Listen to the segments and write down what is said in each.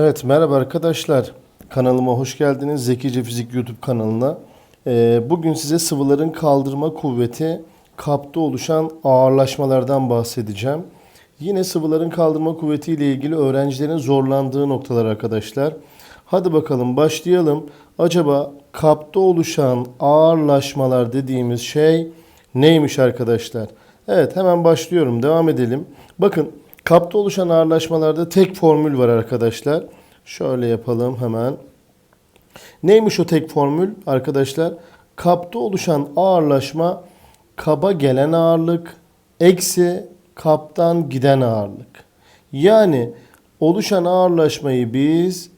Evet merhaba arkadaşlar. Kanalıma hoş geldiniz. Zekice Fizik YouTube kanalına. Ee, bugün size sıvıların kaldırma kuvveti kapta oluşan ağırlaşmalardan bahsedeceğim. Yine sıvıların kaldırma kuvveti ile ilgili öğrencilerin zorlandığı noktalar arkadaşlar. Hadi bakalım başlayalım. Acaba kapta oluşan ağırlaşmalar dediğimiz şey neymiş arkadaşlar? Evet hemen başlıyorum. Devam edelim. Bakın kapta oluşan ağırlaşmalarda tek formül var arkadaşlar. Şöyle yapalım hemen. Neymiş o tek formül arkadaşlar? Kapta oluşan ağırlaşma kaba gelen ağırlık eksi kaptan giden ağırlık. Yani oluşan ağırlaşmayı biz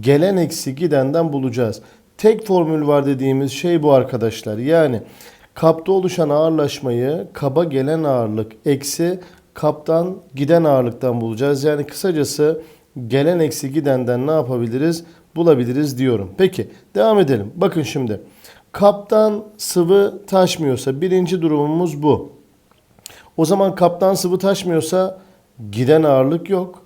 gelen eksi gidenden bulacağız. Tek formül var dediğimiz şey bu arkadaşlar. Yani kapta oluşan ağırlaşmayı kaba gelen ağırlık eksi kaptan giden ağırlıktan bulacağız. Yani kısacası gelen eksi gidenden ne yapabiliriz? Bulabiliriz diyorum. Peki devam edelim. Bakın şimdi. Kaptan sıvı taşmıyorsa birinci durumumuz bu. O zaman kaptan sıvı taşmıyorsa giden ağırlık yok.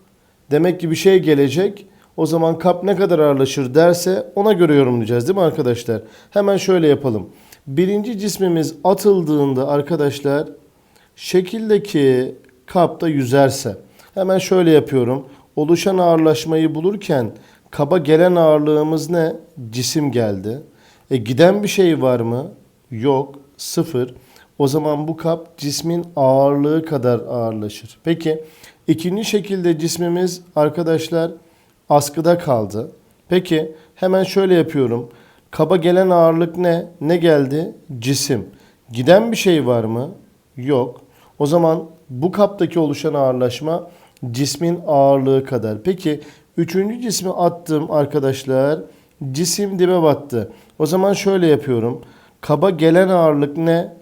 Demek ki bir şey gelecek. O zaman kap ne kadar ağırlaşır derse ona göre yorumlayacağız değil mi arkadaşlar? Hemen şöyle yapalım. Birinci cismimiz atıldığında arkadaşlar şekildeki kapta yüzerse hemen şöyle yapıyorum. Oluşan ağırlaşmayı bulurken kaba gelen ağırlığımız ne? Cisim geldi. E giden bir şey var mı? Yok. Sıfır. O zaman bu kap cismin ağırlığı kadar ağırlaşır. Peki ikinci şekilde cismimiz arkadaşlar askıda kaldı. Peki hemen şöyle yapıyorum. Kaba gelen ağırlık ne? Ne geldi? Cisim. Giden bir şey var mı? Yok. O zaman bu kaptaki oluşan ağırlaşma cismin ağırlığı kadar. Peki üçüncü cismi attım arkadaşlar. Cisim dibe battı. O zaman şöyle yapıyorum. Kaba gelen ağırlık ne?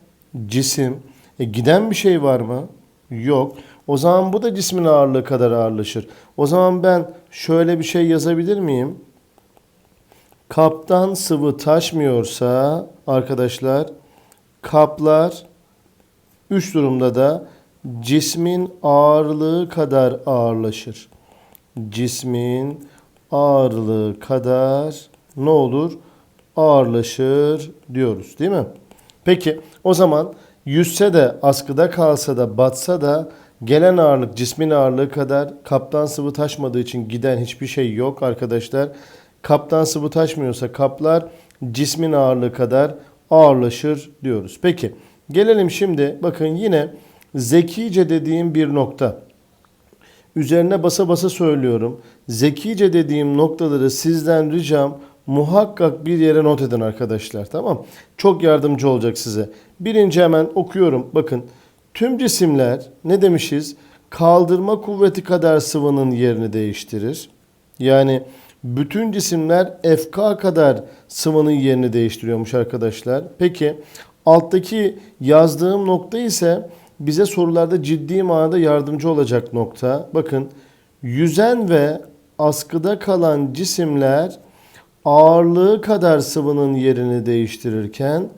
Cisim. E giden bir şey var mı? Yok. O zaman bu da cismin ağırlığı kadar ağırlaşır. O zaman ben şöyle bir şey yazabilir miyim? Kaptan sıvı taşmıyorsa arkadaşlar kaplar 3 durumda da cismin ağırlığı kadar ağırlaşır. Cismin ağırlığı kadar ne olur? Ağırlaşır diyoruz değil mi? Peki o zaman yüzse de askıda kalsa da batsa da gelen ağırlık cismin ağırlığı kadar kaptan sıvı taşmadığı için giden hiçbir şey yok arkadaşlar. Kaptan sıvı taşmıyorsa kaplar cismin ağırlığı kadar ağırlaşır diyoruz. Peki gelelim şimdi bakın yine zekice dediğim bir nokta. Üzerine basa basa söylüyorum. Zekice dediğim noktaları sizden ricam muhakkak bir yere not edin arkadaşlar. Tamam. Çok yardımcı olacak size. Birinci hemen okuyorum. Bakın. Tüm cisimler ne demişiz? Kaldırma kuvveti kadar sıvının yerini değiştirir. Yani bütün cisimler FK kadar sıvının yerini değiştiriyormuş arkadaşlar. Peki alttaki yazdığım nokta ise bize sorularda ciddi manada yardımcı olacak nokta. Bakın yüzen ve askıda kalan cisimler ağırlığı kadar sıvının yerini değiştirirken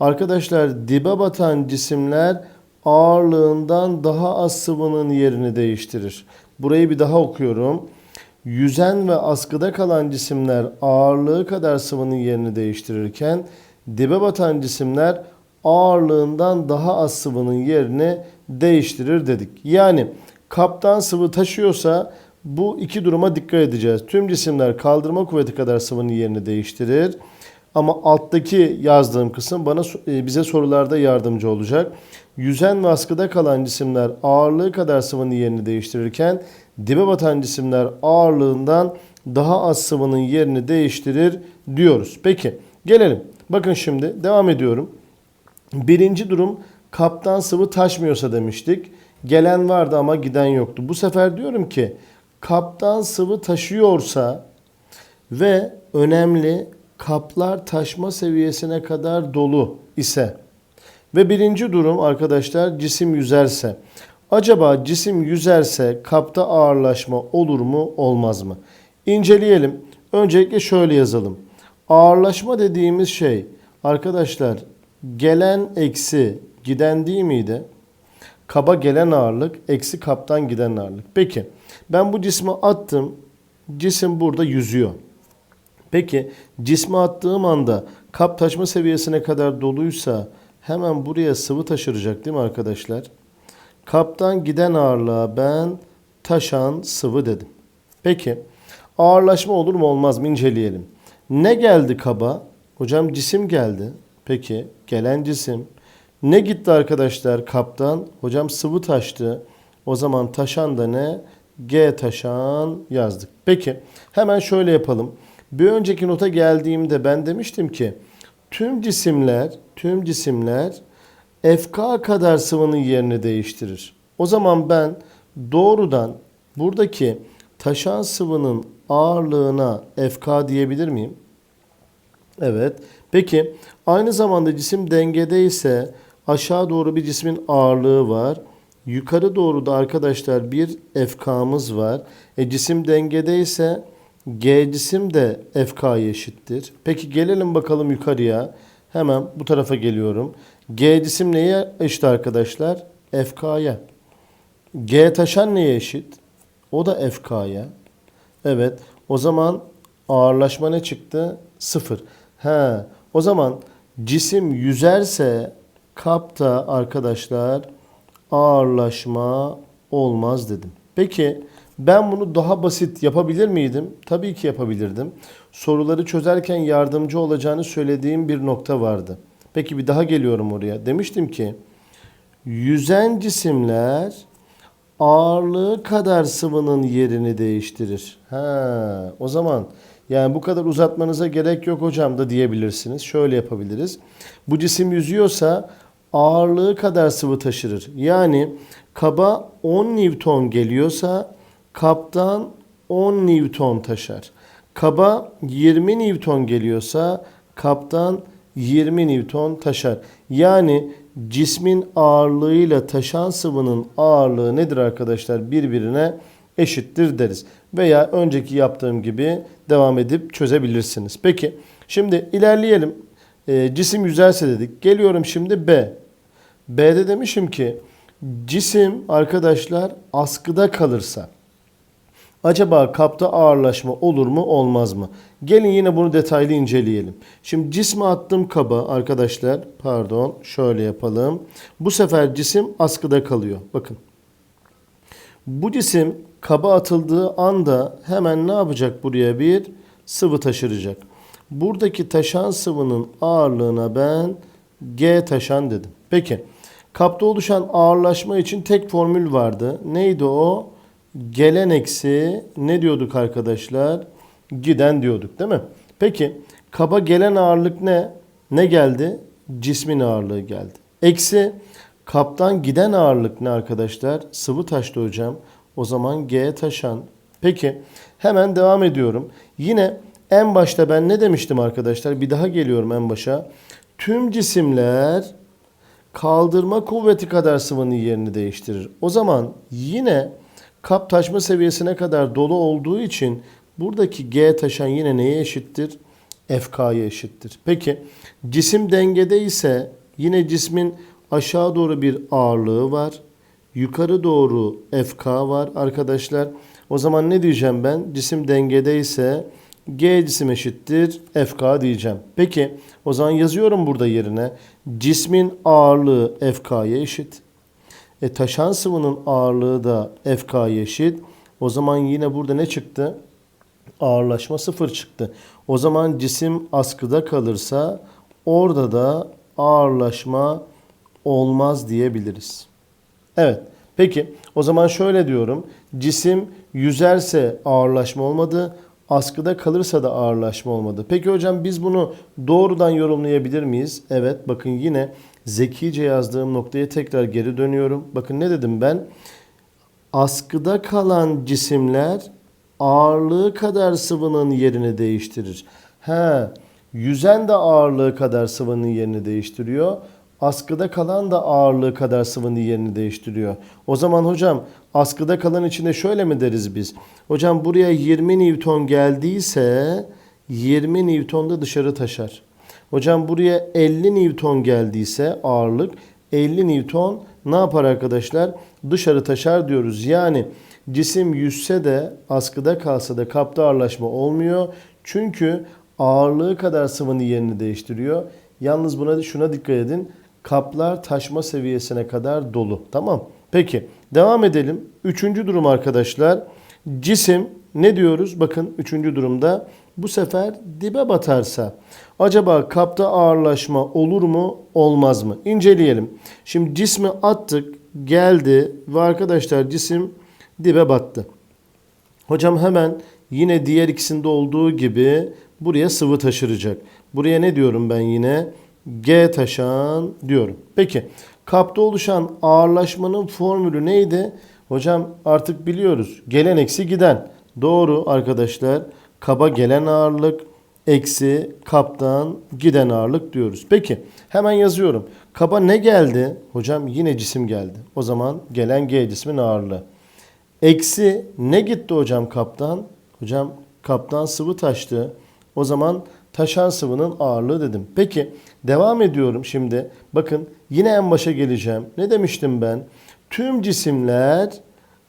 arkadaşlar dibe batan cisimler ağırlığından daha az sıvının yerini değiştirir. Burayı bir daha okuyorum. Yüzen ve askıda kalan cisimler ağırlığı kadar sıvının yerini değiştirirken dibe batan cisimler ağırlığından daha az sıvının yerini değiştirir dedik. Yani kaptan sıvı taşıyorsa bu iki duruma dikkat edeceğiz. Tüm cisimler kaldırma kuvveti kadar sıvının yerini değiştirir. Ama alttaki yazdığım kısım bana e, bize sorularda yardımcı olacak. Yüzen ve askıda kalan cisimler ağırlığı kadar sıvının yerini değiştirirken dibe batan cisimler ağırlığından daha az sıvının yerini değiştirir diyoruz. Peki gelelim. Bakın şimdi devam ediyorum. Birinci durum kaptan sıvı taşmıyorsa demiştik. Gelen vardı ama giden yoktu. Bu sefer diyorum ki kaptan sıvı taşıyorsa ve önemli kaplar taşma seviyesine kadar dolu ise ve birinci durum arkadaşlar cisim yüzerse. Acaba cisim yüzerse kapta ağırlaşma olur mu olmaz mı? İnceleyelim. Öncelikle şöyle yazalım. Ağırlaşma dediğimiz şey arkadaşlar gelen eksi giden değil miydi? Kaba gelen ağırlık eksi kaptan giden ağırlık. Peki ben bu cismi attım. Cisim burada yüzüyor. Peki cismi attığım anda kap taşma seviyesine kadar doluysa hemen buraya sıvı taşıracak değil mi arkadaşlar? Kaptan giden ağırlığa ben taşan sıvı dedim. Peki ağırlaşma olur mu olmaz mı inceleyelim. Ne geldi kaba? Hocam cisim geldi. Peki gelen cisim. Ne gitti arkadaşlar kaptan? Hocam sıvı taştı. O zaman taşan da ne? G taşan yazdık. Peki hemen şöyle yapalım. Bir önceki nota geldiğimde ben demiştim ki tüm cisimler tüm cisimler FK kadar sıvının yerini değiştirir. O zaman ben doğrudan buradaki taşan sıvının ağırlığına FK diyebilir miyim? Evet. Peki aynı zamanda cisim dengede ise aşağı doğru bir cismin ağırlığı var. Yukarı doğru da arkadaşlar bir FK'mız var. E cisim dengede ise G cisim de FK'ya eşittir. Peki gelelim bakalım yukarıya. Hemen bu tarafa geliyorum. G cisim neye eşit arkadaşlar? FK'ya. G taşan neye eşit? O da FK'ya. Evet. O zaman ağırlaşma ne çıktı? Sıfır. He. O zaman cisim yüzerse kapta arkadaşlar ağırlaşma olmaz dedim. Peki ben bunu daha basit yapabilir miydim? Tabii ki yapabilirdim. Soruları çözerken yardımcı olacağını söylediğim bir nokta vardı. Peki bir daha geliyorum oraya. Demiştim ki yüzen cisimler ağırlığı kadar sıvının yerini değiştirir. Ha, o zaman yani bu kadar uzatmanıza gerek yok hocam da diyebilirsiniz. Şöyle yapabiliriz. Bu cisim yüzüyorsa ağırlığı kadar sıvı taşırır. Yani kaba 10 Newton geliyorsa kaptan 10 Newton taşır. Kaba 20 Newton geliyorsa kaptan 20 Newton taşır. Yani cismin ağırlığıyla taşan sıvının ağırlığı nedir arkadaşlar? Birbirine eşittir deriz. Veya önceki yaptığım gibi devam edip çözebilirsiniz. Peki şimdi ilerleyelim. E, cisim yüzerse dedik. Geliyorum şimdi B. B'de demişim ki cisim arkadaşlar askıda kalırsa acaba kapta ağırlaşma olur mu olmaz mı? Gelin yine bunu detaylı inceleyelim. Şimdi cismi attım kaba arkadaşlar pardon şöyle yapalım. Bu sefer cisim askıda kalıyor. Bakın. Bu cisim kaba atıldığı anda hemen ne yapacak buraya bir sıvı taşıracak. Buradaki taşan sıvının ağırlığına ben G taşan dedim. Peki kapta oluşan ağırlaşma için tek formül vardı. Neydi o? Gelen eksi ne diyorduk arkadaşlar? Giden diyorduk değil mi? Peki kaba gelen ağırlık ne? Ne geldi? Cismin ağırlığı geldi. Eksi kaptan giden ağırlık ne arkadaşlar? Sıvı taştı hocam. O zaman G taşan. Peki hemen devam ediyorum. Yine en başta ben ne demiştim arkadaşlar? Bir daha geliyorum en başa. Tüm cisimler kaldırma kuvveti kadar sıvının yerini değiştirir. O zaman yine kap taşma seviyesine kadar dolu olduğu için buradaki G taşan yine neye eşittir? FK'ya eşittir. Peki cisim dengede ise yine cismin aşağı doğru bir ağırlığı var. Yukarı doğru FK var arkadaşlar. O zaman ne diyeceğim ben? Cisim dengede ise G cisim eşittir FK diyeceğim. Peki o zaman yazıyorum burada yerine. Cismin ağırlığı FK'ya eşit. E taşan sıvının ağırlığı da FK'ya eşit. O zaman yine burada ne çıktı? Ağırlaşma sıfır çıktı. O zaman cisim askıda kalırsa orada da ağırlaşma olmaz diyebiliriz. Evet. Peki o zaman şöyle diyorum. Cisim yüzerse ağırlaşma olmadı. Askıda kalırsa da ağırlaşma olmadı. Peki hocam biz bunu doğrudan yorumlayabilir miyiz? Evet bakın yine zekice yazdığım noktaya tekrar geri dönüyorum. Bakın ne dedim ben? Askıda kalan cisimler ağırlığı kadar sıvının yerini değiştirir. He, yüzen de ağırlığı kadar sıvının yerini değiştiriyor. Askıda kalan da ağırlığı kadar sıvının yerini değiştiriyor. O zaman hocam askıda kalan içinde şöyle mi deriz biz? Hocam buraya 20 Newton geldiyse 20 Newton da dışarı taşar. Hocam buraya 50 Newton geldiyse ağırlık 50 Newton ne yapar arkadaşlar? dışarı taşar diyoruz. Yani cisim yüzse de askıda kalsa da kapta ağırlaşma olmuyor. Çünkü ağırlığı kadar sıvının yerini değiştiriyor. Yalnız buna şuna dikkat edin. Kaplar taşma seviyesine kadar dolu. Tamam. Peki devam edelim. Üçüncü durum arkadaşlar. Cisim ne diyoruz? Bakın üçüncü durumda bu sefer dibe batarsa acaba kapta ağırlaşma olur mu olmaz mı? İnceleyelim. Şimdi cismi attık geldi ve arkadaşlar cisim dibe battı. Hocam hemen yine diğer ikisinde olduğu gibi buraya sıvı taşıracak. Buraya ne diyorum ben yine? G taşan diyorum. Peki kapta oluşan ağırlaşmanın formülü neydi? Hocam artık biliyoruz. Gelen eksi giden. Doğru arkadaşlar. Kaba gelen ağırlık eksi kaptan giden ağırlık diyoruz. Peki hemen yazıyorum. Kaba ne geldi? Hocam yine cisim geldi. O zaman gelen G cismin ağırlığı. Eksi ne gitti hocam kaptan? Hocam kaptan sıvı taştı. O zaman taşan sıvının ağırlığı dedim. Peki devam ediyorum şimdi. Bakın yine en başa geleceğim. Ne demiştim ben? Tüm cisimler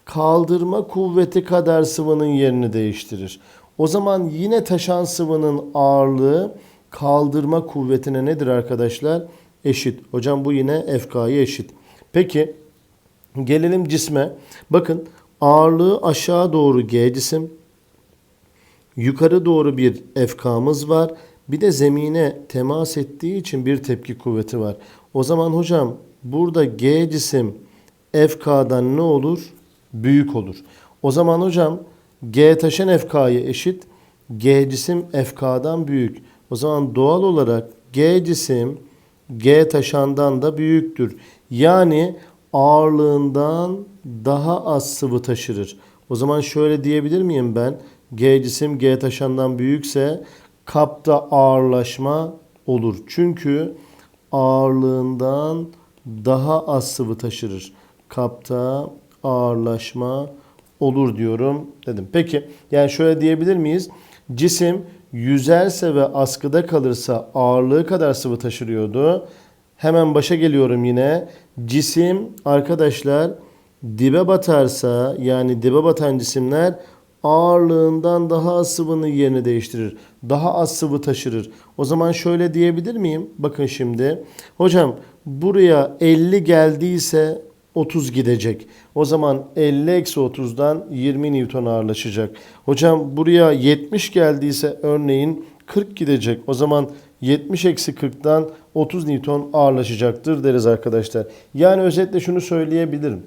kaldırma kuvveti kadar sıvının yerini değiştirir. O zaman yine taşan sıvının ağırlığı kaldırma kuvvetine nedir arkadaşlar? Eşit. Hocam bu yine FK'ya eşit. Peki gelelim cisme. Bakın ağırlığı aşağı doğru G cisim. Yukarı doğru bir FK'mız var. Bir de zemine temas ettiği için bir tepki kuvveti var. O zaman hocam burada G cisim FK'dan ne olur? Büyük olur. O zaman hocam G taşın FK'ya eşit. G cisim FK'dan büyük. O zaman doğal olarak G cisim G taşandan da büyüktür. Yani ağırlığından daha az sıvı taşırır. O zaman şöyle diyebilir miyim ben? G cisim G taşandan büyükse kapta ağırlaşma olur. Çünkü ağırlığından daha az sıvı taşırır. Kapta ağırlaşma olur diyorum dedim. Peki yani şöyle diyebilir miyiz? Cisim yüzerse ve askıda kalırsa ağırlığı kadar sıvı taşırıyordu. Hemen başa geliyorum yine. Cisim arkadaşlar dibe batarsa yani dibe batan cisimler ağırlığından daha az sıvının yerini değiştirir. Daha az sıvı taşırır. O zaman şöyle diyebilir miyim? Bakın şimdi. Hocam buraya 50 geldiyse 30 gidecek. O zaman 50 eksi 30'dan 20 Newton ağırlaşacak. Hocam buraya 70 geldiyse örneğin 40 gidecek. O zaman 70 eksi 40'dan 30 Newton ağırlaşacaktır deriz arkadaşlar. Yani özetle şunu söyleyebilirim.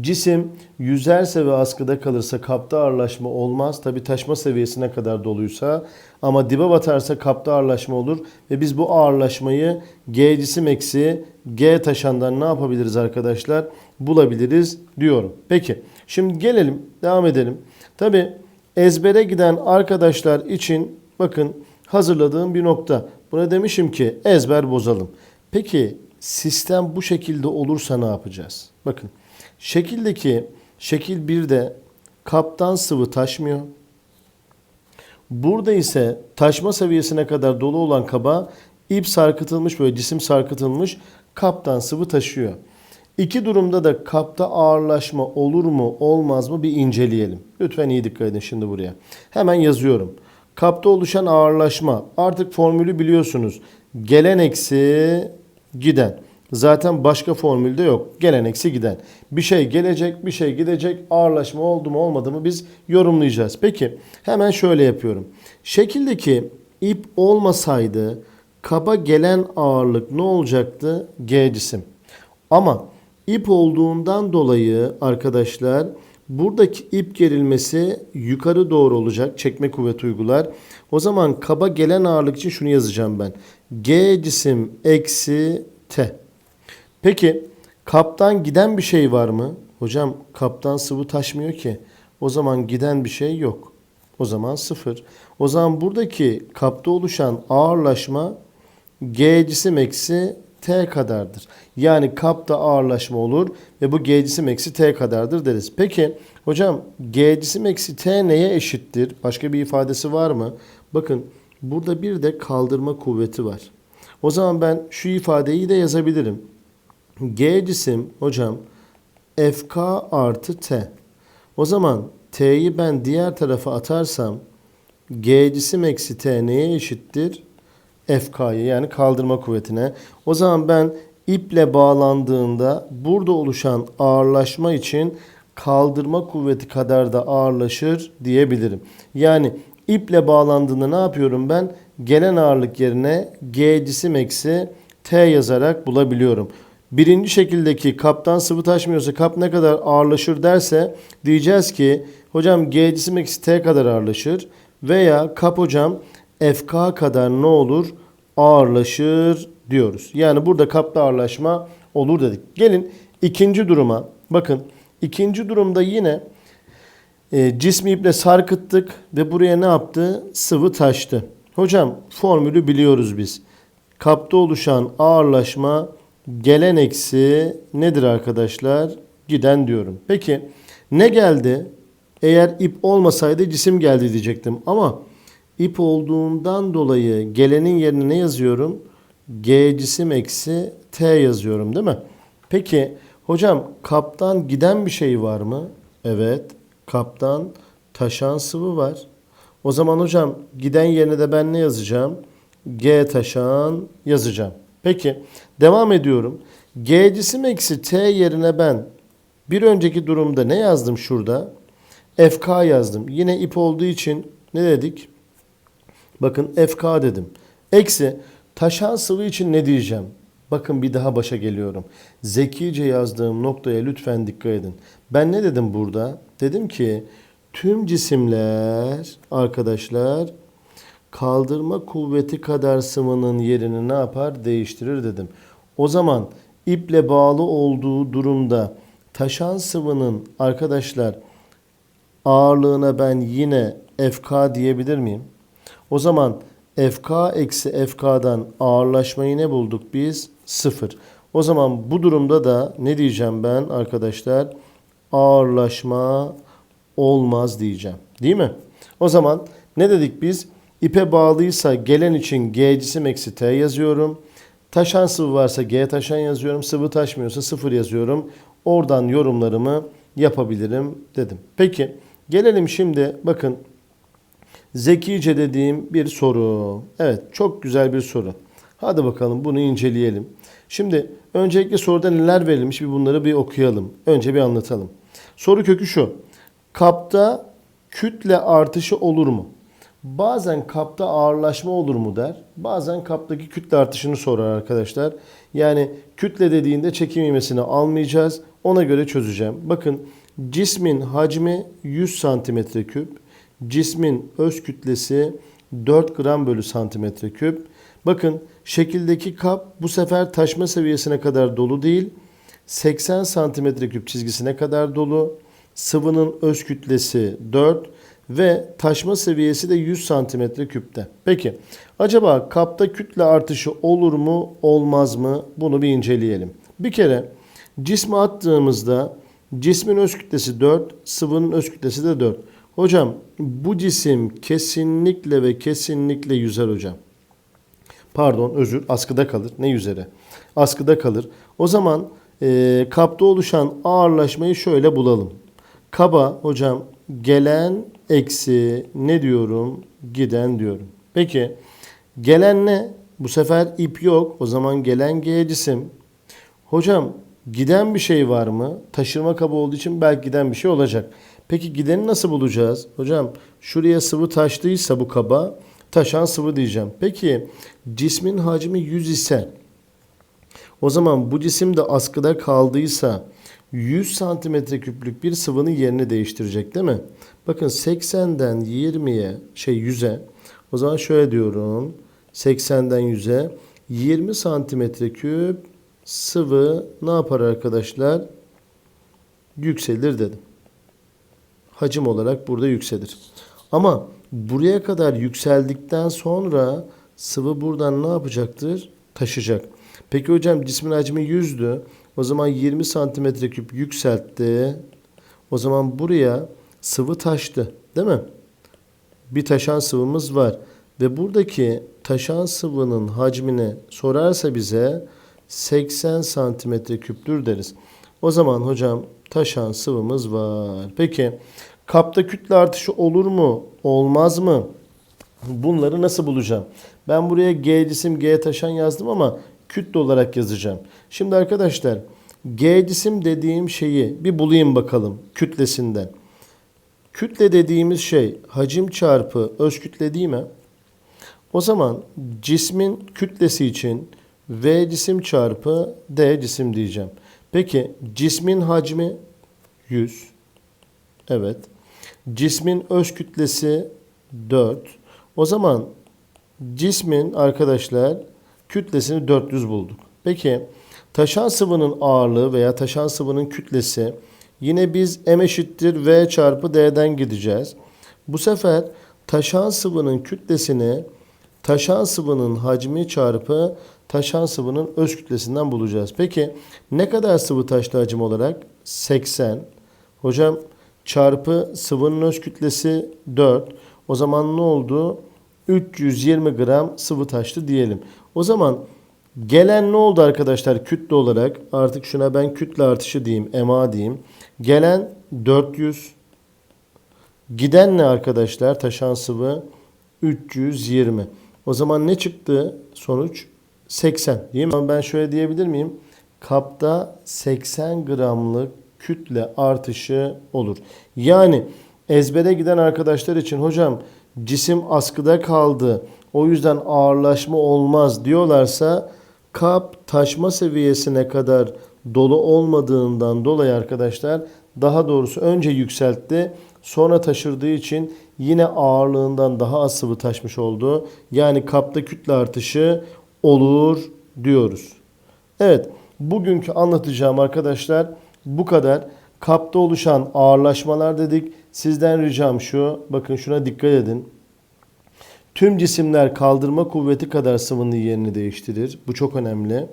Cisim yüzerse ve askıda kalırsa kapta ağırlaşma olmaz. Tabi taşma seviyesine kadar doluysa ama dibe batarsa kapta ağırlaşma olur. Ve biz bu ağırlaşmayı G cisim eksi G taşandan ne yapabiliriz arkadaşlar? Bulabiliriz diyorum. Peki şimdi gelelim devam edelim. Tabi ezbere giden arkadaşlar için bakın hazırladığım bir nokta. Buna demişim ki ezber bozalım. Peki sistem bu şekilde olursa ne yapacağız? Bakın Şekildeki şekil 1'de kaptan sıvı taşmıyor. Burada ise taşma seviyesine kadar dolu olan kaba ip sarkıtılmış böyle cisim sarkıtılmış kaptan sıvı taşıyor. İki durumda da kapta ağırlaşma olur mu olmaz mı bir inceleyelim. Lütfen iyi dikkat edin şimdi buraya. Hemen yazıyorum. Kapta oluşan ağırlaşma artık formülü biliyorsunuz. Gelen eksi giden. Zaten başka formülde yok. Gelen eksi giden. Bir şey gelecek, bir şey gidecek. Ağırlaşma oldu mu olmadı mı biz yorumlayacağız. Peki hemen şöyle yapıyorum. Şekildeki ip olmasaydı kaba gelen ağırlık ne olacaktı? G cisim. Ama ip olduğundan dolayı arkadaşlar buradaki ip gerilmesi yukarı doğru olacak. Çekme kuvveti uygular. O zaman kaba gelen ağırlık için şunu yazacağım ben. G cisim eksi T. Peki kaptan giden bir şey var mı? Hocam kaptan sıvı taşmıyor ki. O zaman giden bir şey yok. O zaman sıfır. O zaman buradaki kapta oluşan ağırlaşma G cisim eksi T kadardır. Yani kapta ağırlaşma olur ve bu G cisim eksi T kadardır deriz. Peki hocam G cisim eksi T neye eşittir? Başka bir ifadesi var mı? Bakın burada bir de kaldırma kuvveti var. O zaman ben şu ifadeyi de yazabilirim. G cisim hocam FK artı T. O zaman T'yi ben diğer tarafa atarsam G cisim eksi T neye eşittir? FK'yı yani kaldırma kuvvetine. O zaman ben iple bağlandığında burada oluşan ağırlaşma için kaldırma kuvveti kadar da ağırlaşır diyebilirim. Yani iple bağlandığında ne yapıyorum ben? Gelen ağırlık yerine G cisim eksi T yazarak bulabiliyorum. Birinci şekildeki kaptan sıvı taşmıyorsa kap ne kadar ağırlaşır derse diyeceğiz ki hocam G cisim eksi T kadar ağırlaşır veya kap hocam FK kadar ne olur? Ağırlaşır diyoruz. Yani burada kapta ağırlaşma olur dedik. Gelin ikinci duruma. Bakın ikinci durumda yine e, cismi iple sarkıttık ve buraya ne yaptı? Sıvı taştı. Hocam formülü biliyoruz biz. Kapta oluşan ağırlaşma gelen eksi nedir arkadaşlar? Giden diyorum. Peki ne geldi? Eğer ip olmasaydı cisim geldi diyecektim. Ama ip olduğundan dolayı gelenin yerine ne yazıyorum? G cisim eksi T yazıyorum değil mi? Peki hocam kaptan giden bir şey var mı? Evet. Kaptan taşan sıvı var. O zaman hocam giden yerine de ben ne yazacağım? G taşan yazacağım. Peki devam ediyorum. G cisim eksi T yerine ben bir önceki durumda ne yazdım şurada? FK yazdım. Yine ip olduğu için ne dedik? Bakın FK dedim. Eksi taşan sıvı için ne diyeceğim? Bakın bir daha başa geliyorum. Zekice yazdığım noktaya lütfen dikkat edin. Ben ne dedim burada? Dedim ki tüm cisimler arkadaşlar kaldırma kuvveti kadar sıvının yerini ne yapar? Değiştirir dedim. O zaman iple bağlı olduğu durumda taşan sıvının arkadaşlar ağırlığına ben yine FK diyebilir miyim? O zaman FK eksi FK'dan ağırlaşmayı ne bulduk biz? Sıfır. O zaman bu durumda da ne diyeceğim ben arkadaşlar? Ağırlaşma olmaz diyeceğim. Değil mi? O zaman ne dedik biz? İpe bağlıysa gelen için G cisim eksi T yazıyorum. Taşan sıvı varsa G taşan yazıyorum. Sıvı taşmıyorsa sıfır yazıyorum. Oradan yorumlarımı yapabilirim dedim. Peki gelelim şimdi bakın zekice dediğim bir soru. Evet çok güzel bir soru. Hadi bakalım bunu inceleyelim. Şimdi öncelikle soruda neler verilmiş bir bunları bir okuyalım. Önce bir anlatalım. Soru kökü şu. Kapta kütle artışı olur mu? Bazen kapta ağırlaşma olur mu der. Bazen kaptaki kütle artışını sorar arkadaşlar. Yani kütle dediğinde çekim ivmesini almayacağız. Ona göre çözeceğim. Bakın cismin hacmi 100 santimetre küp. Cismin öz kütlesi 4 gram bölü santimetre küp. Bakın şekildeki kap bu sefer taşma seviyesine kadar dolu değil. 80 santimetre küp çizgisine kadar dolu. Sıvının öz kütlesi 4 ve taşma seviyesi de 100 santimetre küpte. Peki acaba kapta kütle artışı olur mu olmaz mı bunu bir inceleyelim. Bir kere cismi attığımızda cismin öz kütlesi 4 sıvının öz kütlesi de 4. Hocam bu cisim kesinlikle ve kesinlikle yüzer hocam. Pardon özür askıda kalır. Ne yüzeri? Askıda kalır. O zaman e, kapta oluşan ağırlaşmayı şöyle bulalım. Kaba hocam gelen eksi ne diyorum? Giden diyorum. Peki gelen ne? Bu sefer ip yok. O zaman gelen G cisim. Hocam giden bir şey var mı? Taşırma kabı olduğu için belki giden bir şey olacak. Peki gideni nasıl bulacağız? Hocam şuraya sıvı taştıysa bu kaba taşan sıvı diyeceğim. Peki cismin hacmi 100 ise o zaman bu cisim de askıda kaldıysa 100 santimetre küplük bir sıvının yerini değiştirecek değil mi? Bakın 80'den 20'ye şey 100'e o zaman şöyle diyorum 80'den 100'e 20 santimetre küp sıvı ne yapar arkadaşlar? Yükselir dedim. Hacim olarak burada yükselir. Ama buraya kadar yükseldikten sonra sıvı buradan ne yapacaktır? Taşıyacak. Peki hocam cismin hacmi 100'dü. O zaman 20 santimetre küp yükseltti. O zaman buraya sıvı taştı. Değil mi? Bir taşan sıvımız var. Ve buradaki taşan sıvının hacmini sorarsa bize 80 santimetre küptür deriz. O zaman hocam taşan sıvımız var. Peki kapta kütle artışı olur mu? Olmaz mı? Bunları nasıl bulacağım? Ben buraya G cisim G taşan yazdım ama kütle olarak yazacağım. Şimdi arkadaşlar G cisim dediğim şeyi bir bulayım bakalım kütlesinden. Kütle dediğimiz şey hacim çarpı öz kütle değil mi? O zaman cismin kütlesi için V cisim çarpı D cisim diyeceğim. Peki cismin hacmi 100. Evet. Cismin öz kütlesi 4. O zaman cismin arkadaşlar kütlesini 400 bulduk. Peki taşan sıvının ağırlığı veya taşan sıvının kütlesi yine biz M eşittir V çarpı D'den gideceğiz. Bu sefer taşan sıvının kütlesini taşan sıvının hacmi çarpı taşan sıvının öz kütlesinden bulacağız. Peki ne kadar sıvı taştı hacim olarak? 80. Hocam çarpı sıvının öz kütlesi 4. O zaman ne oldu? 320 gram sıvı taştı diyelim. O zaman gelen ne oldu arkadaşlar kütle olarak? Artık şuna ben kütle artışı diyeyim, MA diyeyim. Gelen 400. Giden ne arkadaşlar? Taşan sıvı 320. O zaman ne çıktı sonuç? 80 değil mi? Ben şöyle diyebilir miyim? Kapta 80 gramlık kütle artışı olur. Yani ezbere giden arkadaşlar için hocam cisim askıda kaldı. O yüzden ağırlaşma olmaz diyorlarsa kap taşma seviyesine kadar dolu olmadığından dolayı arkadaşlar daha doğrusu önce yükseltti sonra taşırdığı için yine ağırlığından daha az sıvı taşmış oldu. Yani kapta kütle artışı olur diyoruz. Evet bugünkü anlatacağım arkadaşlar bu kadar. Kapta oluşan ağırlaşmalar dedik. Sizden ricam şu bakın şuna dikkat edin. Tüm cisimler kaldırma kuvveti kadar sıvının yerini değiştirir. Bu çok önemli.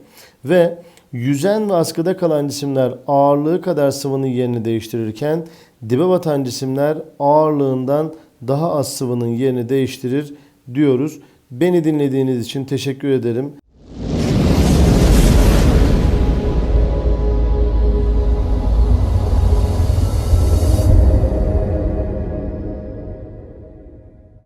Ve yüzen ve askıda kalan cisimler ağırlığı kadar sıvının yerini değiştirirken dibe batan cisimler ağırlığından daha az sıvının yerini değiştirir diyoruz. Beni dinlediğiniz için teşekkür ederim.